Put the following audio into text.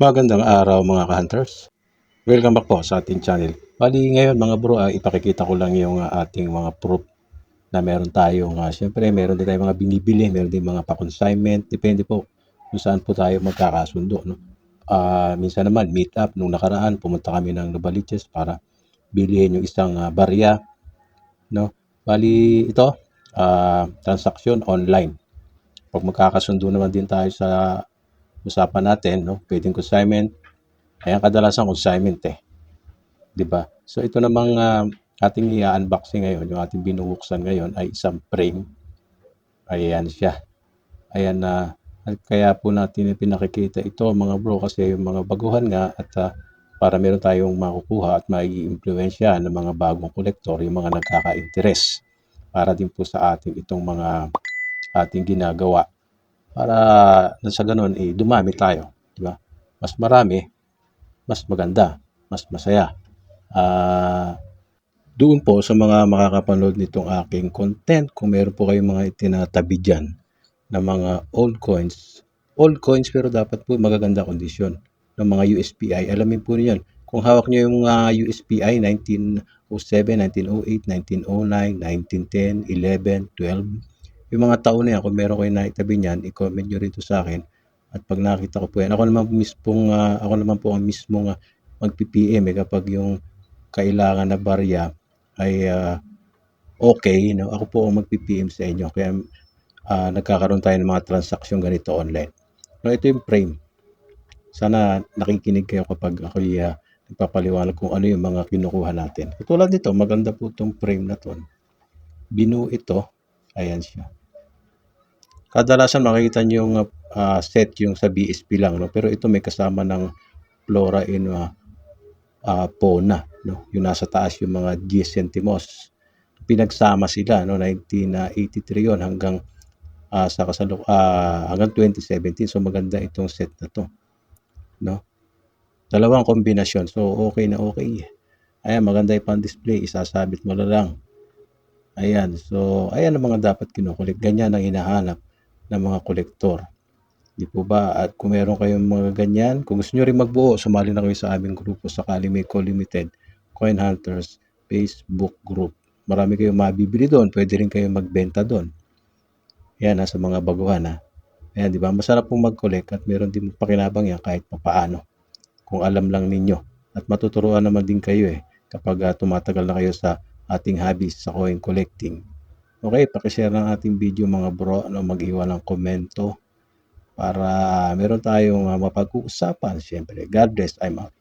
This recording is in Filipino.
Magandang araw mga ka-hunters. Welcome back po sa ating channel. Bali ngayon mga bro, ah, ipakikita ko lang yung ah, ating mga proof na meron tayong, uh, syempre meron din tayong mga binibili, meron din mga pa-consignment, depende po kung saan po tayo magkakasundo. No? Ah, minsan naman, meet up, nung nakaraan, pumunta kami ng Novaliches para bilhin yung isang ah, barya. No? Bali ito, ah, transaction online. Pag magkakasundo naman din tayo sa usapan natin, no? Pwedeng consignment. Ayan kadalasan consignment eh. 'Di ba? So ito namang ah, ating i-unboxing ngayon, yung ating binubuksan ngayon ay isang frame. Ayan siya. Ayan na at kaya po natin pinakikita ito mga bro kasi yung mga baguhan nga at ah, para meron tayong makukuha at mai-impluwensya ng mga bagong kolektor, yung mga nagkaka-interest para din po sa ating itong mga ating ginagawa para sa ganun eh, dumami tayo, di ba? Mas marami, mas maganda, mas masaya. Ah, doon po sa mga makakapanood nitong aking content, kung meron po kayong mga itinatabi dyan na mga old coins, old coins pero dapat po magaganda kondisyon ng mga USPI. Alamin po niyo Kung hawak niyo yung uh, USPI 1907, 1908, 1909, 1910, 11, 12, yung mga taon na yan, kung meron kayo naitabi niyan, i-comment nyo rito sa akin. At pag nakita ko po yan, ako naman po mismong, uh, ako naman po ang mismong uh, mag-PPM eh, kapag yung kailangan na barya ay uh, okay, no? ako po ang mag-PPM sa inyo. Kaya uh, nagkakaroon tayo ng mga transaksyon ganito online. No, ito yung frame. Sana nakikinig kayo kapag ako uh, nagpapaliwanag kung ano yung mga kinukuha natin. Katulad nito, maganda po itong frame na to. Binu ito. Ayan siya kadalasan makikita niyo yung uh, set yung sa BSP lang no? Pero ito may kasama ng flora in uh, uh, fauna no? Yung nasa taas yung mga G centimos. Pinagsama sila no? 1983 yon hanggang uh, sa kasaluk uh, hanggang 2017 so maganda itong set na to no? Dalawang kombinasyon. So okay na okay. Ayan maganda yung pan display isasabit mo na lang. Ayan. So ayan ang mga dapat kinukulik ganyan ang hinahanap ng mga kolektor. Di po ba? At kung meron kayong mga ganyan, kung gusto nyo rin magbuo, sumali na kayo sa aming grupo sa Calimeco Limited Coin Hunters Facebook group. Marami kayong mabibili doon. Pwede rin kayong magbenta doon. Yan, sa mga baguhan ha. Ayan, di ba? Masarap pong mag-collect at meron din pakinabang yan kahit papaano. Kung alam lang ninyo. At matuturuan naman din kayo eh kapag uh, tumatagal na kayo sa ating hobbies sa coin collecting. Okay, pakishare ng ating video mga bro, ano, mag-iwan ng komento para meron tayong uh, mapag-uusapan. Siyempre, God bless, I'm out.